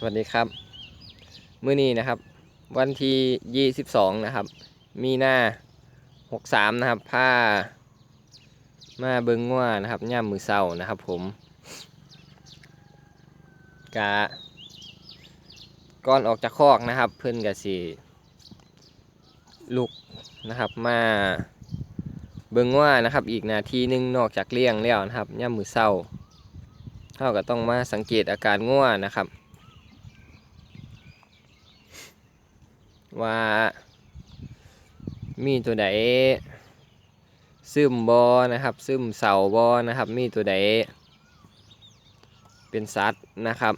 สวัสดีครับ มื้อนี้นะครับ วันที่ 22 นะครับ มีหน้า 63 นะครับผ้ามาเบิงง่วนะครับย่ามมือเศร้านะครับผมกะก่อนออกจากคอกนะครับ เพื่อนกะสีลุกนะครับมาเบิงง่วนะครับ อีกนาทีหนึงนอกจากเลี้ยงแล้วนะครับย่ามมือเศร้าเขาก็ต้องมาสังเกตอาการง่วนะครับ ว่า มีตัวใดซึมบอนะครับ ซึมเสาบอนะครับ มีตัวใดเป็นสัตว์นะครับ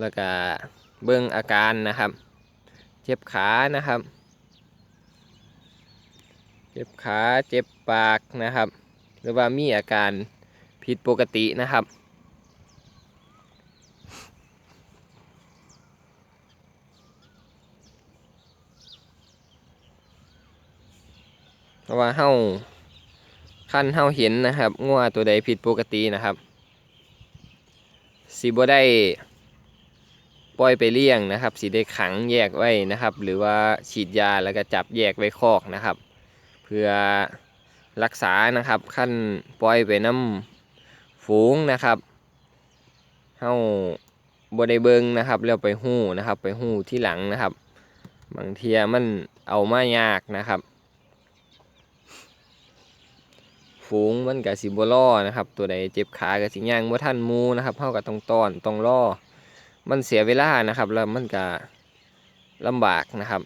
แล้วก็เบิ่งอาการนะครับ เจ็บขานะครับ เจ็บขาเจ็บปากนะครับ หรือว่ามีอาการผิดปกตินะครับ เพราะว่าเฮาขั้นเฮาเห็นนะครับงัวตัวใดผิดปกตินะครับสิบ่ได้ปล่อยไปเลี้ยงนะครับสิได้ขังแยกไว้นะครับ หรือว่าฉีดยาแล้วก็จับแยกไว้คอกนะครับ เพื่อรักษานะครับขั้นปล่อยไปน้ำฝูงนะครับเฮาบได้เบิงนะครับแล้วไปหู้นะครับ ไปหู้ที่หลังนะครับ บางเทียมันเอามายากนะครับ ฝูงมันกับสิบล่อนะครับ ตัวใดเจ็บขากับสิย่างบ่อทันมูนะครับเฮาก็ต้องต้อนต้องล่อมันเสียเวลานะครับ แล้วมันก็ลำบากนะครับ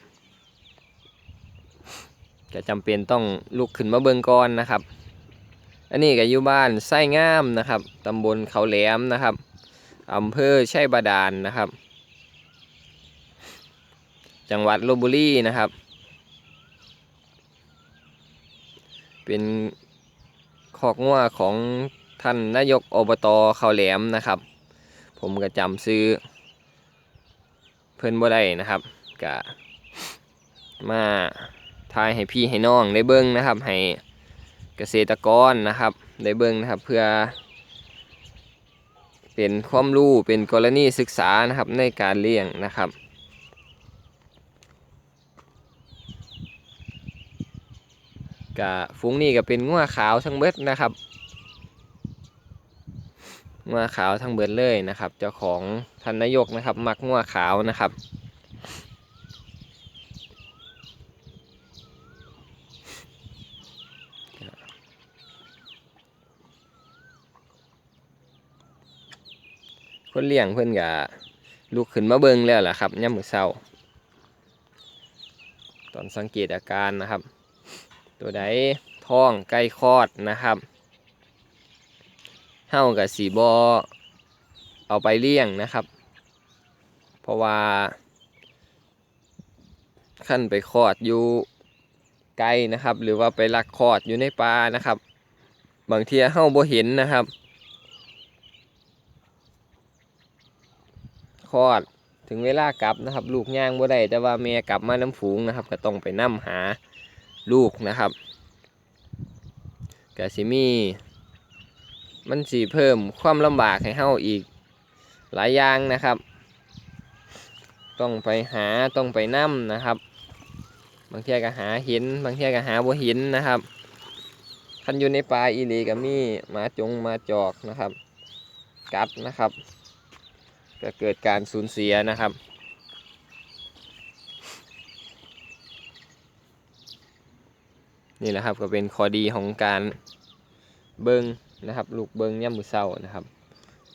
ก็จำเป็นต้องลุกขึ้นมาเบิ่งก่อนนะครับ อันนี้ก็อยู่บ้านไส้งามนะครับตำบลเขาแหลมนะครับอำเภอชัยบาดาลนะครับ จังหวัดลบบุรีนะครับ เป็น คอกงัวของท่านนายกอบตเขาแหลมนะครับ ผมก็จำซื้อ เพิ่นบ่ได้นะครับก็มาทายให้พี่ให้น้องได้เบิ่งนะครับ ให้เกษตรกรนะครับ ได้เบิ่งนะครับ เพื่อ เป็นความรู้เป็นกรณีศึกษานะครับในการเลี้ยงนะครับ กะฝูงนี้ก็เป็นงัวขาวทั้งเบิดนะครับงัวขาวทั้งเบิดเลยนะครับ เจ้าของท่านนายกนะครับ มักงัวขาวนะครับคนเลี้ยงเพิ่อนกะลุกขึ้นมาเบิ่งแล้วล่ะครับย่ำมือเช้า ตอนสังเกตอาการนะครับ ตัวใดท้องใกล้คลอดนะครับเฮากับสีบอเอาไปเลี้ยงนะครับ เพราะว่าขั้นไปคลอดอยู่ไกลนะครับ หรือว่าไปลักคลอดอยู่ในป่านะครับ บางทีเฮาบ่เห็นนะครับคลอดถึงเวลากลับนะครับ ลูกย่างบ่ได้แต่ว่าแม่กลับมาน้ำฝูงนะครับ ก็ต้องไปนํหา ลูกนะครับกสิมี มันสีเพิ่มความลำบากให้เฮาอีกหลายอย่างนะครับ ต้องไปหาต้องไปนั่มนะครับ บางเทีก็หาห็นบางเทีก็หาบ่เห็นนะครับคันอยู่ในป่าอีลีก็มีหมาจงมาจอกนะครับ กัดนะครับ ก็เกิดการสูญเสียนะครับ นี่แหละครับก็เป็นข้อดีของการเบิงนะครับ ลูกเบิงย่ำมือเศร้านะครับ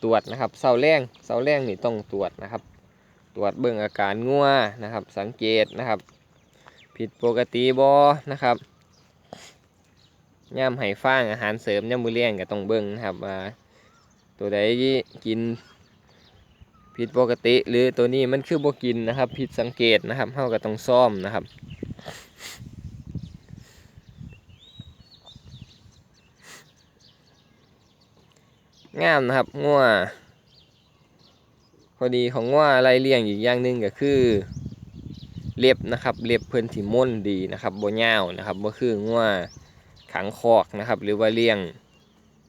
ตรวจนะครับเศร้าแรงเศร้าแรงนี่ต้องตรวจนะครับ ตรวจเบิงอาการงัวนะครับ สังเกตนะครับ ผิดปกติบอนะครับย่ำไห้ฟางอาหารเสริมย่ำมือเลี้ยงก็ต้องเบิงนะครับว่าตัวใดกินผิดปกติ หรือตัวนี้มันคือบ่กินนะครับ ผิดสังเกตนะครับเฮาก็ต้องซ่อมนะครับ งามนะครับงัวพอดีของงัวไรเลี่ยงอีกอย่างหนึ่งก็คือ เล็บนะครับเล็บเพิ่นถี่ม่นดีนะครับบ่าวนะครับบ่คืองัวขังคอกนะครับ หรือว่าเลี่ยง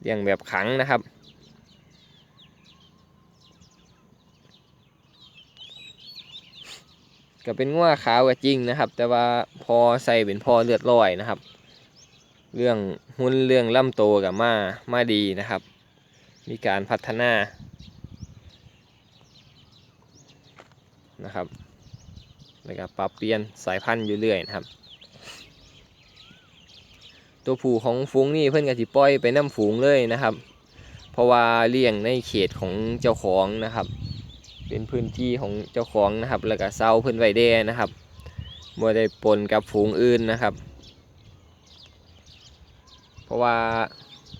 เลี่ยงแบบขังนะครับก็เป็นงัวขาวกับจริงนะครับ แต่ว่าพอใส่เป็นพอเลือดลอยนะครับ เรื่องหุ่นเรื่องล่ำโตกับมามาดีนะครับ มีการพัฒนานะครับแล้วก็ปรับเปลี่ยนสายพันธุ์อยู่เรื่อยนะครับ ตัวผู้ของฝูงนี่เพื่อนก็สิปล่อยไปน้ำฝูงเลยนะครับ เพราะว่าเลี้ยงในเขตของเจ้าของนะครับ เป็นพื้นที่ของเจ้าของนะครับ แล้วก็เซาเพิ่อนไวแด่นะครับบ่ได้ปนกับฝูงอื่นนะครับ เพราะว่า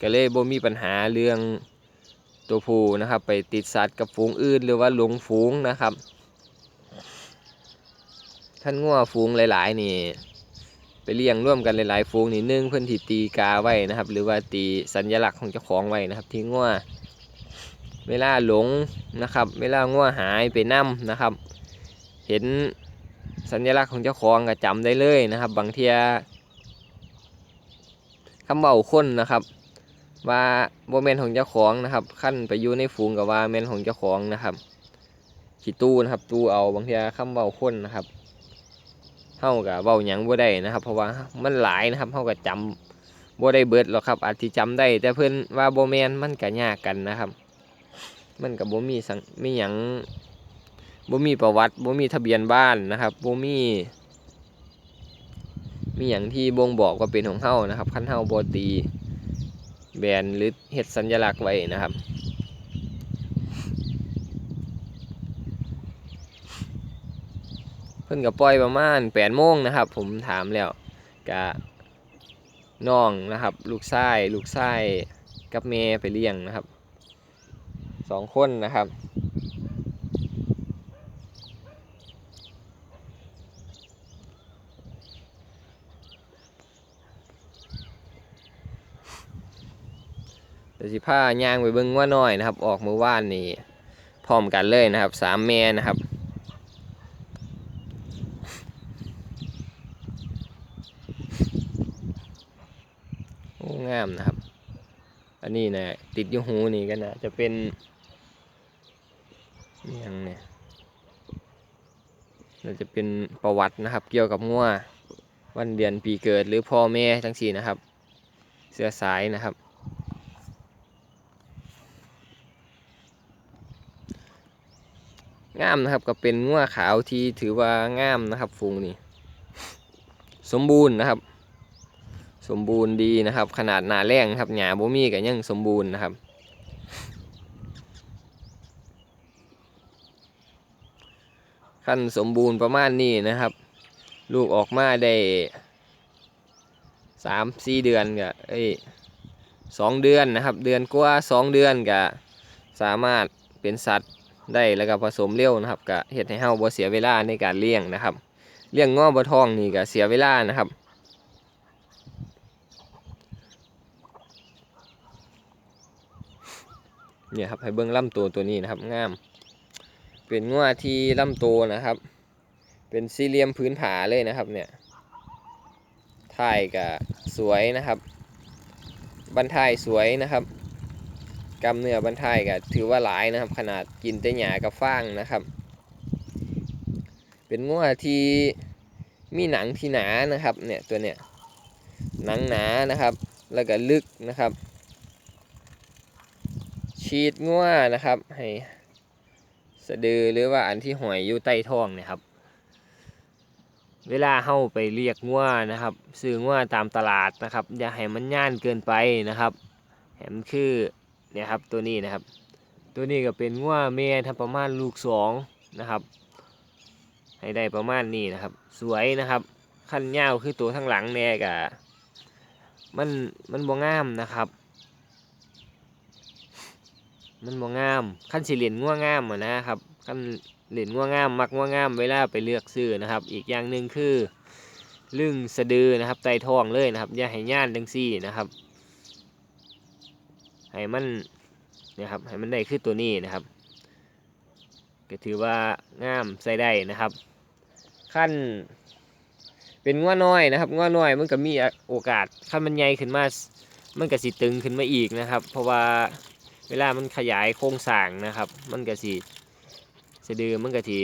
ก็เลยบ่มีปัญหาเรื่อง ตัวผู้นะครับ ไปติดสัตว์กับฝูงอื่น หรือว่าหลงฝูงนะครับท่านงัวฝูงหลาย ๆ นี่ ไปเลี้ยงร่วมกันหลาย ๆ ฝูงนี่นึ่งเพื่อนที่ตีกาไว้นะครับ หรือว่าตีสัญลักษณ์ของเจ้าของไว้นะครับที่งัวเวลาหลงนะครับเวลางัวหายไปนํนะครับ เห็นสัญลักษณ์ของเจ้าของก็จำได้เลยนะครับ บางเทียคำเบาคนนะครับ ว่าโบแมนของเจ้าของนะครับขั้นไปอยู่ในฝูงกับว่าแมนของเจ้าของนะครับขีตู้นะครับ ตู้เอาบางเทียคำเบาคนนะครับเฮากับเว้าหยังบ่ได้นะครับ เพราะว่ามันหลายนะครับเฮาก็จำบ่ได้เบิดหรอกครับอาจสิจำได้ แต่เพิ่อนว่าบ่แมนมันก็ยากกันนะครับ มันก็บ่มีสังมีหยังบ่มีประวัติบ่มีทะเบียนบ้านนะครับบ่มี มีหยังที่บ่งบอกว่าเป็นของเฮานะครับคันเฮาบ่ตี แบนหรือเห็ดสัญลักษณ์ไว้นะครับ เพิ่นกับปล่อยประมาณแปดโมงนะครับ ผมถามแล้วกะน้องนะครับ ลูกชายลูกชายกับเมย์ไปเลี้ยงนะครับสองคนนะครับ ยวสิพายางไปเบิ่งว่าน้อยนะครับ ออกมือว่านนี่พร้อมกันเลยนะครับสามแม่นะครับโอ้งามนะครับ อันนี้นะติดยูหูนี่ก็นนะจะเป็นยังเนี่ยน่าจะเป็นประวัตินะครับ เกี่ยวกับงัววันเดือนปีเกิดหรือพ่อแม่ทั้งสี่นะครับ เสื้อสายนะครับ งามนะครับก็เป็นงัวขาวที่ถือว่างามนะครับฝูงนี้สมบูรณ์นะครับ สมบูรณ์ดีนะครับ ขนาดหนาแรงครับหญ้าบ่มีก็ยังสมบูรณ์นะครับ ขั้นสมบูรณ์ประมาณนี้นะครับ ลูกออกมาได้สามสี่เดือนก็เอ้ยสองเดือนนะครับ เดือนกว่าสองเดือนก็สามารถเป็นสัตว์ ได้แล้วก็ผสมเร็วนะครับก็เฮ็ดให้เฮาบ่เสียเวลาในการเลี้ยงนะครับเลี้ยงง้อบ่ทองนี่ก็เสียเวลานะครับเนี่ยครับให้เบิ้งลำตัวตัวนี้นะครับงาม เป็นงัวที่ลำตัวนะครับ เป็นสี่เหลี่ยมพื้นผาเลยนะครับเนี่ยถ่ายกับสวยนะครับบันทายสวยนะครับ กำเนื้อบันทายกับถือว่าหลายนะครับ ขนาดกินแต่หญ้ากับฟางนะครับ เป็นงัวที่มีหนังที่หนานะครับเนี่ยตัวเนี่ยหนังหนานะครับ แล้วก็ลึกนะครับฉีดงัวนะครับให้สะดือหรือว่าอันที่หอยอยู่ใต้ท้องเนี่ยครับ เวลาเข้าไปเรียกงัวนะครับซื้องัวตามตลาดนะครับ อย่าให้มันย่านเกินไปนะครับแหมคือ นี่ยครับตัวนี้นะครับ ตัวนี้ก็เป็นงัวเมียทำประมาณลูกสองนะครับ ให้ได้ประมาณนี้นะครับ สวยนะครับขั้นยาวคือตัวทั้งหลังเนี่ยกะมันมันบ่งามนะครับ มันบ่งามขั้นสิเหรียญง่วงามอะนะครับขั้นเหรียญง่วงามมักง่วงามเวลาไปเลือกซื้อนะครับ อีกอย่างหนึ่งคือลึงสะดือนะครับไตท้องเลยนะครับอย่าให้ย่านดังซี่นะครับ ให้มันนี่ยครับให้มันได้คือตัวนี้นะครับ ก็ถือว่างามใส่ได้นะครับ ขั้น เป็นง่วน้อยนะครับง่วน้อยมันก็มีโอกาสขั้นมันใหญ่ขึ้นมามันก็สิตึงขึ้นมาอีกนะครับ เพราะว่าเวลามันขยายโครงสร้างนะครับ มันก็สิสะดือมันก็สิ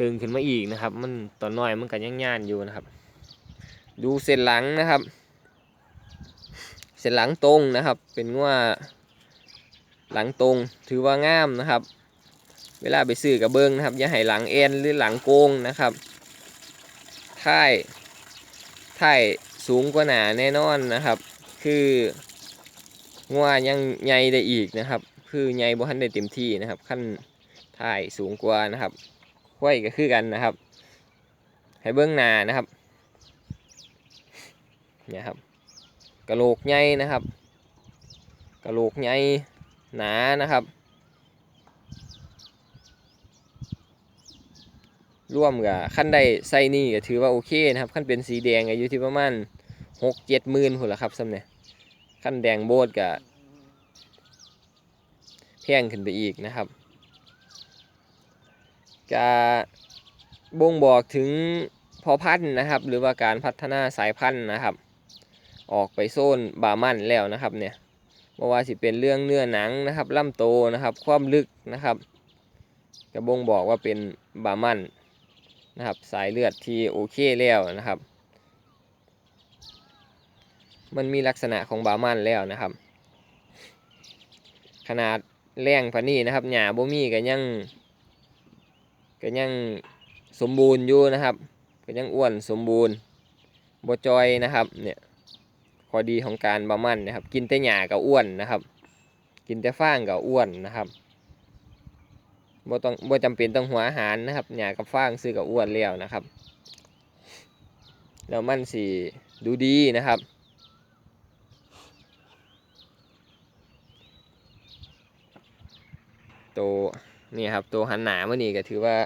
ตึงขึ้นมาอีกนะครับ มันตอนน้อยมันก็ยังย่านอยู่นะครับ ดูเส้นหลังนะครับ เส้นหลังตรงนะครับ เป็นงัวหลังตรงถือว่างามนะครับ เวลาไปซื้อกับเบิ้งนะครับอย่าให้หลังเอ็นหรือหลังโกงนะครับท้ายท้ายสูงกว่าหนาแน่นอนนะครับ คืองัวยังใหญ่ได้อีกนะครับ คือใหญ่บ่ทันได้เต็มที่นะครับ ขั้นท้ายสูงกว่านะครับห้วยก็คือกันนะครับ ให้เบิ้องหน้านะครับเนี่ยครับ กะโหลกใหญ่นะครับกะโหลกใหญ่หนานะครับ ร่วมกับขั้นได้ไซนี่ก็ถือว่าโอเคนะครับขั้นเป็นสีแดงก็อยู่ที่ประมาณหกเจ็ดหมื่นพุ่นละครับสำเนี่ยขั้นแดงโบดก็แพงขึ้นไปอีกนะครับจะบ่งบอกถึงพอพันธุ์นะครับ หรือว่าการพัฒนาสายพันธุ์นะครับ ออกไปโซนบามันแล้วนะครับเนี่ยบ่ว่าสิเป็นเรื่องเนื้อหนังนะครับลำโตนะครับ ความลึกนะครับกระบงบอกว่าเป็นบามันนะครับ สายเลือดที่โอเคแล้วนะครับ มันมีลักษณะของบามันแล้วนะครับ ขนาดแรงพานี่นะครับหญ้าบ่มีก็ยังก็ยังสมบูรณ์อยู่นะครับก็ยังอ้วนสมบูรณ์บ่จอยนะครับเนี่ย ข้อดีของการบามันนะครับ กินแต่หญ้าก็อ้วนนะครับ กินแต่ฟางก็อ้วนนะครับบ่ต้องบ่จำเป็นต้องหัวอาหารนะครับหญ้ากับฟางซื้อกับอ้วนแล้วนะครับแล้วมันสิดูดีนะครับ ตัวนี่ครับตัวหันหนาเมื่อนี้ก็ถือว่า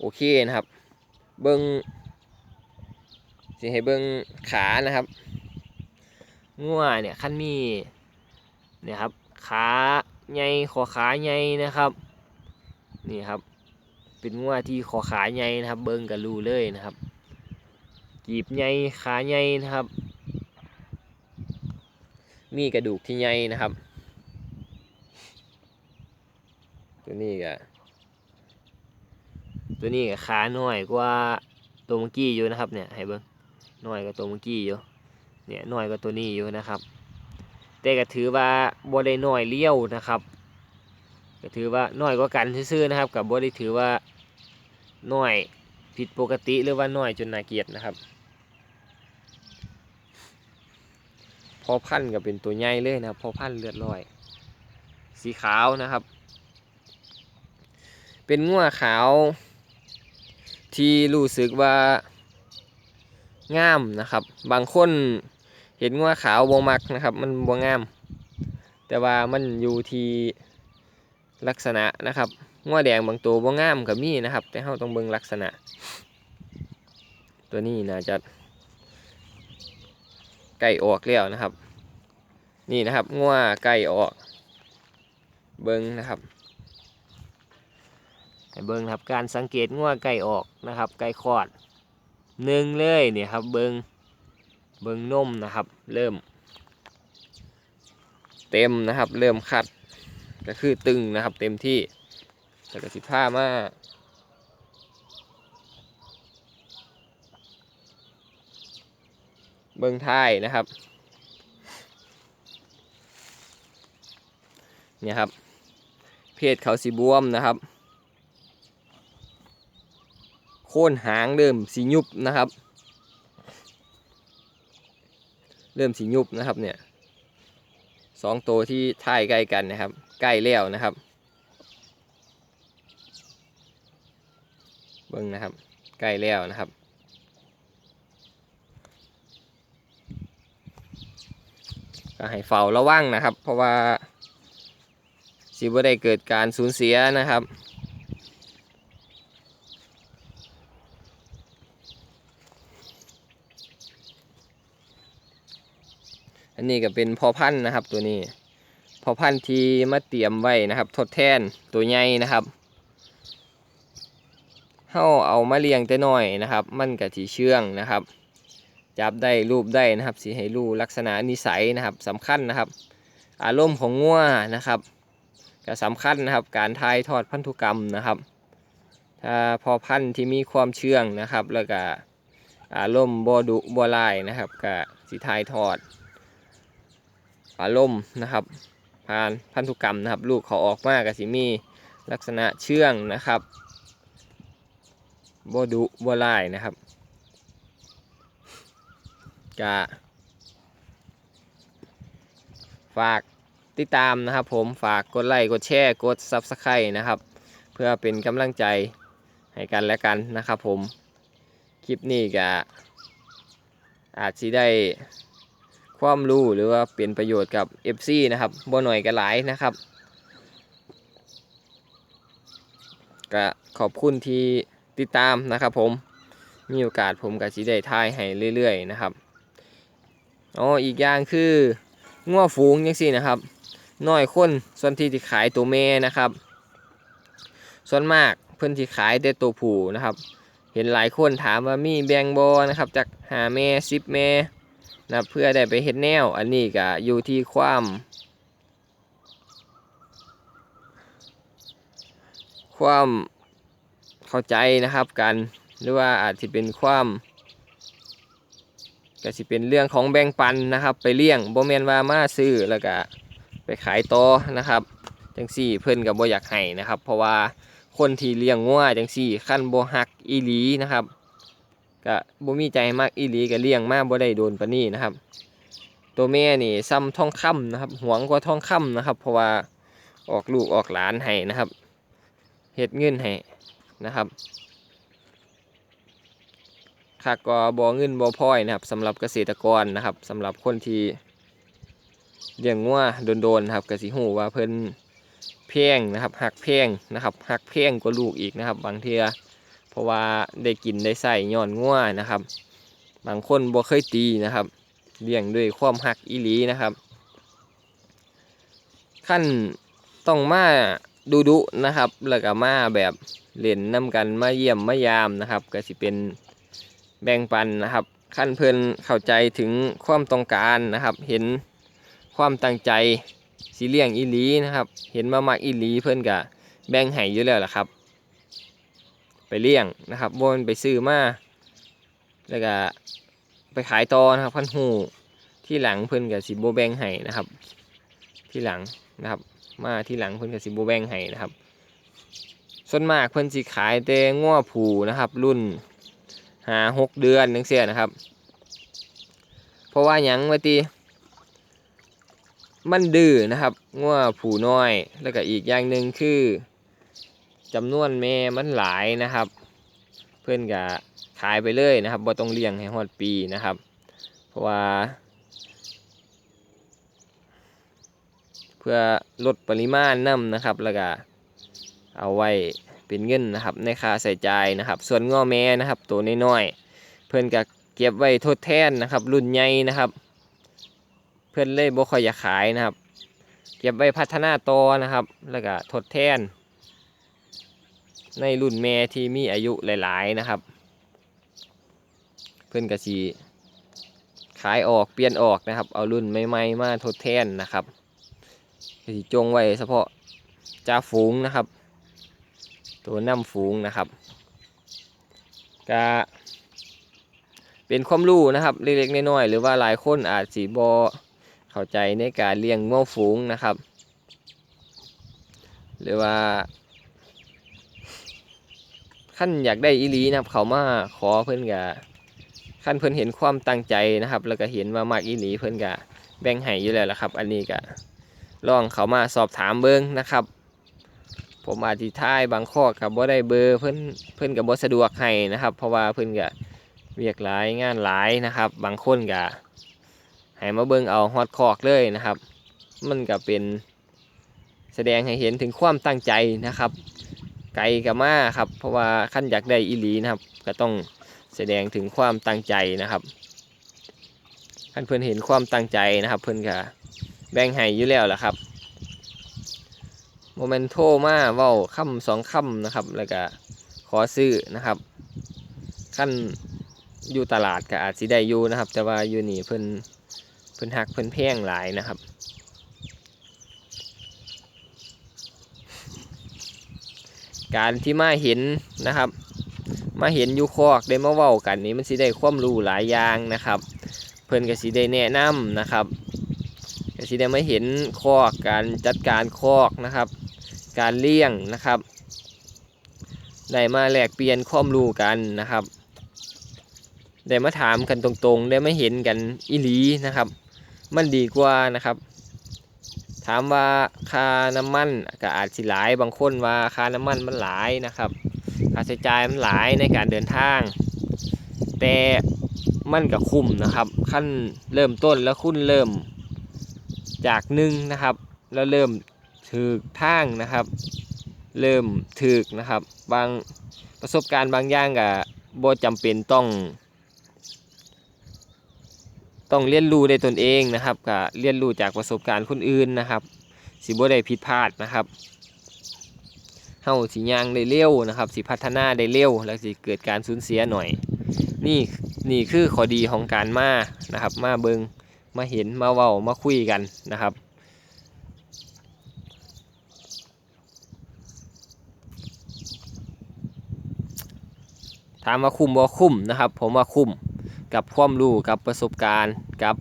โอเคนะครับ เบิ้งสิให้เบิ้งขานะครับ งัวเนี่ยขั้นมีเนี่ยครับขาใหญ่ขอขาใหญ่นะครับนี่ครับ เป็นงัวที่คอขาใหญ่นะครับ เบิ้งก็รู้เลยนะครับกีบใหญ่ขาใหญ่นะครับ มีกระดูกที่ใหญ่นะครับ ตัวนี้ก็ตัวนี้ก็ขาหน่อยกว่าตัวเมื่อกี้อยู่นะครับเนี่ยให้เบิ้งหน่อยกว่าตัวเมื่อกี้อยู่ เนี่ยหน่อยกว่าตัวนี้อยู่นะครับ แต่ก็ถือว่าบ่ได้น้อยเลี้ยวนะครับก็ถือว่าน้อยกว่ากันซื่อๆนะครับกับบ่ได้ถือว่าน้อยผิดปกติหรือว่าน้อยจนน่าเกียดนะครับ พอพันก็เป็นตัวใหญ่เลยนะพอพันเลือดลอย สีขาวนะครับ เป็นงัวขาว ที่รู้สึกว่างามนะครับ บางคน เห็นงัวขาวบ่มักนะครับ มันบ่งาม แต่ว่ามันอยู่ที่ลักษณะนะครับง้อแดงบางตัวบ่งามกับมีนะครับ แต่เราต้องเบิ่งลักษณะ ตัวนี้น่าจะไก่ออกแล้วนะครับ นี่นะครับง้อไก่ออก เบิ่งนะครับให้เบิ่งนะครับการสังเกตง้อไก่ออกนะครับ ไก่คลอดหนึ่งเลยเนี่ยครับ เบิ่ง เบิ่งนมนะครับ เริ่ม เต็มนะครับ เริ่มคัดก็คือตึงนะครับ เต็มที่แต่กสิผ้ามาเบิ้งท้ายนะครับเนี่ยครับ เพศเขาสีบวมนะครับ โค่นหางเริ่มสียุบนะครับ เริ่มสียุบนะครับเนี่ยสองตัวที่ท้ายใกล้กันนะครับ ใกล้แล้วนะครับ เบิ้งนะครับ ใกล้แล้วนะครับก็ให้เฝ้าระวังนะครับ เพราะว่าสิบ่ได้เกิดการสูญเสียนะครับ นี้ก็เป็นพอพันธุ์นะครับ ตัวนี้พอพันธุ์ที่มาเตรียมไว้นะครับ ทดแทนตัวใหญ่นะครับเฮาเอามาเลี้ยงแต่น้อยนะครับ มันก็สิเชื่องนะครับ จับได้รูปได้นะครับสิให้รู้ลักษณะนิสัยนะครับสำคัญนะครับ อารมณ์ของงัวนะครับก็สำคัญนะครับ การทายทอดพันธุกรรมนะครับถ้าพอพันธุ์ที่มีความเชื่องนะครับ แล้วก็อารมณ์บ่ดุบ่ร้ายนะครับก็สิถ่ายทอด อารมนะครับผ่านพันธุกรรมนะครับ ลูกเขาออกมาก็สิมีลักษณะเชื่องนะครับบ่ดุบ่ร้ายนะครับก็ฝากติดตามนะครับ ผมฝากกดไลค์กดแชร์กด Subscribe นะครับ เพื่อเป็นกำลังใจให้กันและกันนะครับ ผมคลิปนี้ก็อาจสิได้ ความรู้หรือว่าเป็นประโยชน์กับ FC นะครับบ่หน่อยก็หลายนะครับก็ขอบคุณที่ติดตามนะครับผมมีโอกาสผมก็สิได้ทายให้เรื่อยๆนะครับอ๋ออีกอย่างคืองัวฝูงจังซี่นะครับน้อยคนส่วนที่ที่ขายตัวแม่นะครับ ส่วนมากเพิ่อนที่ขายแต่ตัวผู้นะครับ เห็นหลายคนถามว่ามีแบงบอนะครับจากหาแม่สิบแม่ นะเพื่อได้ไปเฮ็ดแนว อันนี้ก็อยู่ที่ความ ความเข้าใจนะครับกันหรือว่าอาจจะเป็นความก็สิเป็นเรื่องของแบ่งปันนะครับ ไปเลี้ยงบ่แมนว่ามาซื้อแล้วก็ไปขายต่อนะครับจังสี่เพิ่นก็บ่อยากให้นะครับ เพราะว่าคนที่เลี้ยงงัวจังสี่ขั้นบ่ฮักอีหลีนะครับ ก็บ่มีใจมากอีหลีก็เลี้ยงมาบ่ได้โดนปานนี้นะครับ ตัวแม่นี่ซ้ำทองคำนะครับหวงกว่าทองคำนะครับ เพราะว่าออกลูกออกหลานให้นะครับเฮ็ดเงินให้นะครับค่าก็บ่เงินบ่พอยนะครับสำหรับเกษตรกรนะครับสำหรับคนที่เลี้ยงงัวโดนๆนะครับก็สิฮู้ว่าเพิ่นแพงนะครับหักแพงนะครับหักแพงกว่าลูกอีกนะครับ บางเทื่อ ราะว่าได้กินได้ใส่ย้อนง่วนะครับ บางคนบ่เคยตีนะครับเลี้ยงด้วยความหักอีหลีนะครับ ขั้นต้องมาดูดุนะครับแล้วก็มาแบบเล่นน้ำกันมาเยี่ยมมายามนะครับ ก็สิเป็นแบ่งปันนะครับ ขั้นเพิ่นเข้าใจถึงความต้องการนะครับ เห็นความตั้งใจสิเลี้ยงอีหลีนะครับ เห็นมามักอีหลีเพิ่นก็แบ่งให้อยู่แล้วล่ะครับ ไปเลี้ยงนะครับบนไปซื้อมาแล้วก็ไปขายต่อนะครับพันหูที่หลังเพิ่นกับสิบโบแบงให้นะครับ ที่หลังนะครับ มาที่หลังเพิ่นกับสิบโบแบงให้นะครับ ส่วนมากเพิ่นสิขายแต่ง้อผูนะครับ รุ่นหาหกเดือนนึงเสียนะครับ เพราะว่าหยังว่าตีมันดื้อนะครับง้อผูน้อยแล้วก็อีกอย่างหนึ่งคือ จำนวนแม่มันหลายนะครับ เพื่อนก็ขายไปเลยนะครับบ่ต้องเลี้ยงให้ฮอดปีนะครับ เพราะว่า เพื่อลดปริมาณน้ำนะครับแล้วก็เอาไว้เป็นเงินนะครับในค่าใส่จ่ายนะครับ ส่วนง้อแม่นะครับตัวน้อยๆเพื่อนก็เก็บไว้ทดแทนนะครับ รุ่นใหญ่นะครับ เพื่อนเลยบ่ค่อยอยากขายนะครับ เก็บไว้พัฒนาต่อนะครับ แล้วก็ทดแทน ในรุ่นแม่ที่มีอายุหลาย ๆ นะครับ เพื่อนกสีขายออกเปลี่ยนออกนะครับ เอารุ่นใหม่ๆมาทดแทนนะครับก็สิจงไว้เฉพาะจ่าฝูงนะครับ ตัวนำฝูงนะครับก็เป็นความรู้นะครับเล็กๆน้อยๆหรือว่าหลายคนอาจสีบอเข้าใจในการเลี้ยงง้อฝูงนะครับ หรือว่า ขั้นอยากได้อีลีนะครับ เขามาขอเพื่อนกะขั้นเพื่อนเห็นความตั้งใจนะครับ แล้วก็เห็นว่ามากอีลีเพื่อนกะแบ่งให้อยู่แล้วละครับ อันนี้กะลองเขามาสอบถามเบิ้งนะครับ ผมอาจจะทายบางข้อกับบ่ได้เบอร์เพื่อนเพื่อนกับบ่สะดวกให้นะครับ เพราะว่าเพื่อนกะเวียกหลายงานหลายนะครับ บางคนกะให้มาเบิ้งเอาฮอตคอกเลยนะครับ มันก็เป็นแสดงให้เห็นถึงความตั้งใจนะครับ ไกลกับมาครับ เพราะว่าขั้นอยากได้อีหลีนะครับ ก็ต้องแสดงถึงความตั้งใจนะครับขั้นเพื่อนเห็นความตั้งใจนะครับ เพื่อนก็แบ่งให้อยู่แล้วแหละครับโมเมนโทมาเว้าค่ำสองค่ำนะครับ แล้วก็ขอซื้อนะครับขั้นอยู่ตลาดก็อาจสิได้อยู่นะครับ แต่ว่าอยู่นี่เพื่อนเพื่อนหักเพื่อนแพงหลายนะครับ การที่มาเห็นนะครับ มาเห็นอยู่คอกได้มาเว้ากันนี้มันสิได้ความรู้หลายอย่างนะครับ เพิ่นก็สิได้แนะนำนะครับก็สิได้มาเห็นคอกการจัดการคอกนะครับ การเลี้ยงนะครับได้มาแลกเปลี่ยนความรู้กันนะครับได้มาถามกันตรงๆ ได้มาเห็นกันอีหลีนะครับ มันดีกว่านะครับ ถามว่าค่าน้ำมันก็อาจสิหลายบางคนว่าค่าน้ำมันมันหลายนะครับค่าใช้จ่ายมันหลายในการเดินทาง แต่มันก็คุ้มนะครับขั้นเริ่มต้นแล้วคุณเริ่มจากหนึ่งนะครับ แล้วเริ่มถือทางนะครับ เริ่มถึกนะครับ บางประสบการณ์บางอย่างก็บ่จำเป็นต้อง ต้องเรียนรู้ได้ตนเองนะครับก็เรียนรู้จากประสบการณ์คนอื่นนะครับ สิบ่ได้ผิดพลาดนะครับเฮาสิย่างได้เร็วนะครับ สิพัฒนาได้เร็วแล้วสิเกิดการสูญเสียหน่อย นี่นี่คือข้อดีของการมานะครับ มาเบิงมาเห็นมาเว้ามาคุยกันนะครับถามว่าคุ้มบ่คุ้มนะครับ ผมว่าคุ้ม กับความรู้กับประสบการณ์กับ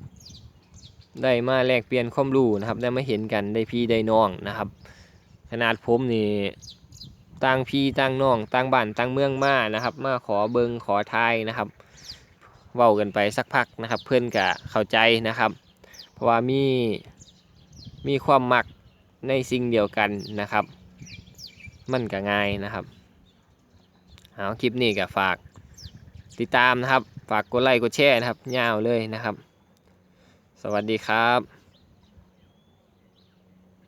ได้มาแลกเปลี่ยนความรู้นะครับได้มาเห็นกันได้พี่ได้น้องนะครับ ขนาดผมนี่ต่างพี่ต่างน้องต่างบ้านต่างเมืองมานะครับ มาขอเบิงขอทายนะครับเว้ากันไปสักพักนะครับ เพื่อนกะเข้าใจนะครับ เพราะว่ามีมีความมักในสิ่งเดียวกันนะครับ มันก็ง่ายนะครับเอาคลิปนี้ก็ฝากติดตามนะครับ ฝากกดไลค์กดแชร์นะครับยาวเลยนะครับ สวัสดีครับ